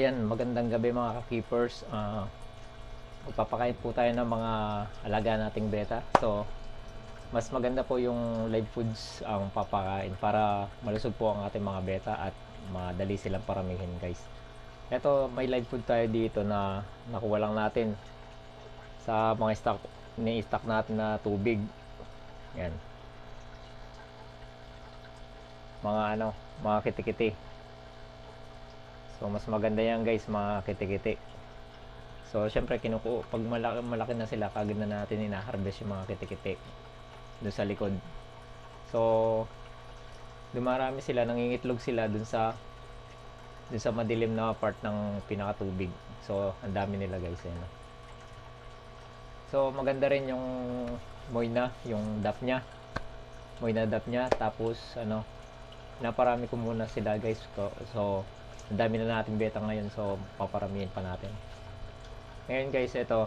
ayan, magandang gabi mga ka-keepers. Ah, magpapakain po tayo ng mga alaga nating beta. So, mas maganda po yung live foods ang papakain para malusog po ang ating mga beta at madali silang paramihin guys. Ito, may live food tayo dito na nakuha lang natin sa mga stock ni stock natin na tubig. Yan. Mga ano, mga kitikiti. So mas maganda yan guys, mga kitikiti. So syempre kinuku pag malaki, malaki na sila, kagad na natin ina-harvest yung mga kitikiti doon sa likod. So dumarami sila, nangingitlog sila dun sa dun sa madilim na part ng pinakatubig. So ang dami nila guys, eh, no? So maganda rin yung moina, yung dap niya. Moina dap niya tapos ano, naparami ko muna sila guys. So ang dami na natin beta ngayon so paparamihin pa natin. Ngayon guys, ito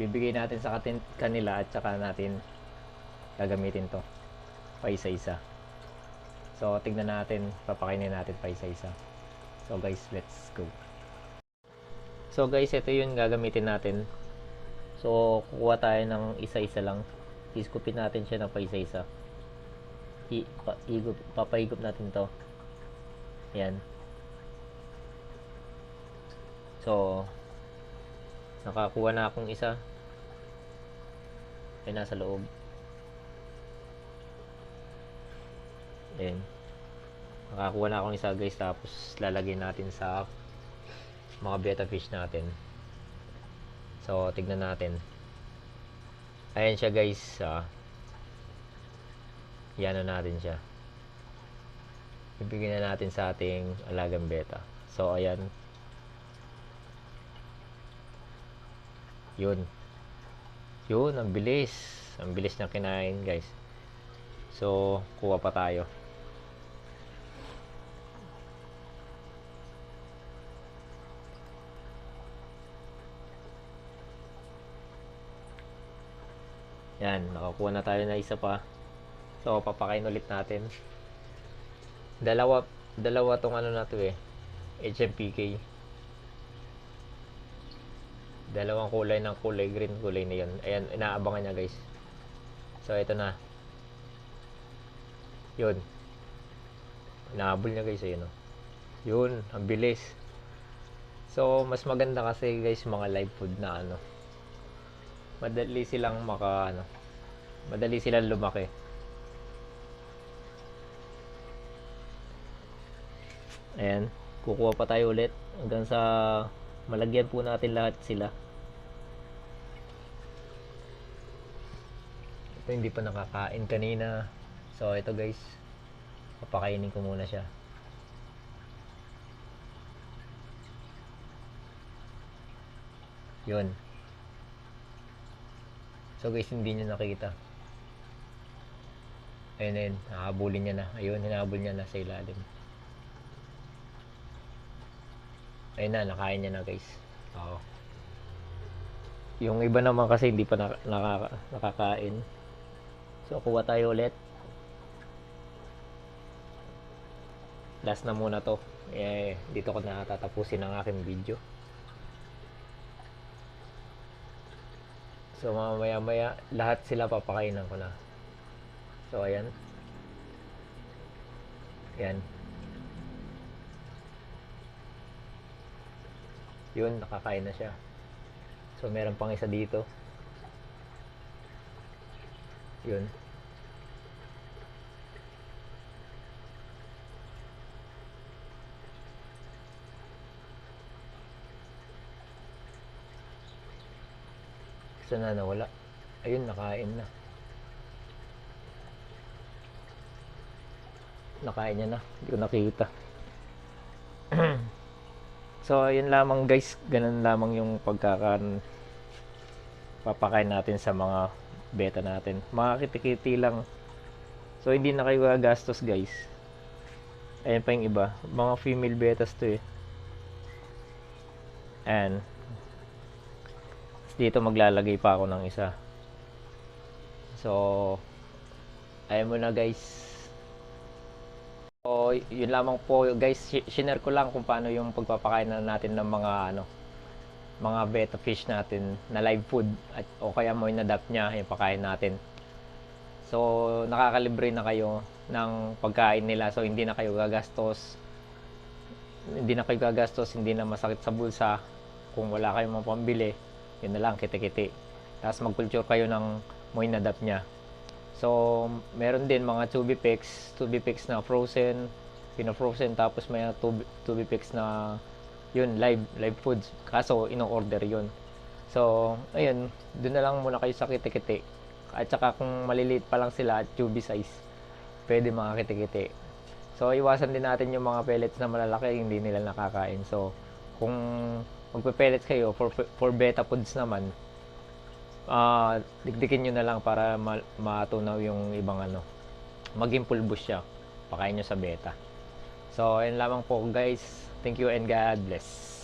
bibigay natin sa katin, kanila at saka natin gagamitin to pa isa-isa. So tignan natin, papakainin natin pa isa-isa. So guys, let's go. So guys, ito yung gagamitin natin. So kukuha tayo ng isa-isa lang. Iskupin natin siya ng pa isa-isa. I, pa, igop, papahigop natin to. Yan. So, nakakuha na akong isa. Ay, nasa loob. Ayan. Nakakuha na akong isa guys. Tapos, lalagay natin sa mga betta fish natin. So, tignan natin. Ayan siya guys. Ah, yan na natin siya. Ibigay na natin sa ating alagang beta. So, ayan. Yun. Yun, ang bilis. Ang bilis na kinain, guys. So, kuha pa tayo. Yan, nakakuha na tayo na isa pa. So, papakain ulit natin. Dalawa, dalawa tong ano na to eh. HMPK. Dalawang kulay ng kulay green, kulay na yun. Ayan, inaabangan niya guys. So, ito na. Yun. Inaabol niya guys, ayun oh. Yun, ang bilis. So, mas maganda kasi guys, mga live food na ano. Madali silang maka, ano. Madali silang lumaki. Ayan, kukuha pa tayo ulit hanggang sa malagyan po natin lahat sila. Ito hindi pa nakakain kanina. So ito guys, papakainin ko muna siya. Yun. So guys, hindi niya nakita. Ayun, ayun. Nakahabulin niya na. Ayun, hinahabol niya na sa ilalim. Ayun na, nakain niya na guys. Oo. Yung iba naman kasi hindi pa naka, nakaka, nakakain. So, kuha tayo ulit. Last na muna to. Eh, dito ko na tatapusin ang aking video. So, mamaya maya, lahat sila papakainan ko na. So, ayan. Ayan. Yun, nakakain na siya. So, meron pang isa dito. Yun. Isa na nawala. Ayun, nakain na. Nakain niya na. Hindi ko nakita. So, yun lamang guys. Ganun lamang yung pagkakan papakain natin sa mga beta natin. Mga kitikiti lang. So, hindi na kayo gagastos guys. Ayan pa yung iba. Mga female betas to eh. And, dito maglalagay pa ako ng isa. So, ayan mo na guys. So, yun lamang po guys, shi- shinare ko lang kung paano yung pagpapakain na natin ng mga ano, mga betta fish natin na live food at o kaya mo inadapt niya yung pakain natin. So, nakakalibre na kayo ng pagkain nila. So, hindi na kayo gagastos. Hindi na kayo gagastos, hindi na masakit sa bulsa. Kung wala kayong mga pambili, yun na lang, kiti-kiti. Tapos mag-culture kayo ng mo inadapt niya. So, meron din mga tubi picks, tubi picks na frozen, pina-frozen tapos may tubi, tubi picks na yun, live, live foods. Kaso, ino-order yun. So, ayun, doon na lang muna kayo sa kiti-kiti. At saka kung maliliit pa lang sila at tubi size, pwede mga kiti-kiti. So, iwasan din natin yung mga pellets na malalaki, hindi nila nakakain. So, kung magpe-pellets kayo for, for beta foods naman, ah dikdikin nyo na lang para ma- matunaw yung ibang ano. Maging pulbos siya. Pakain nyo sa beta. So, ayun lamang po guys. Thank you and God bless.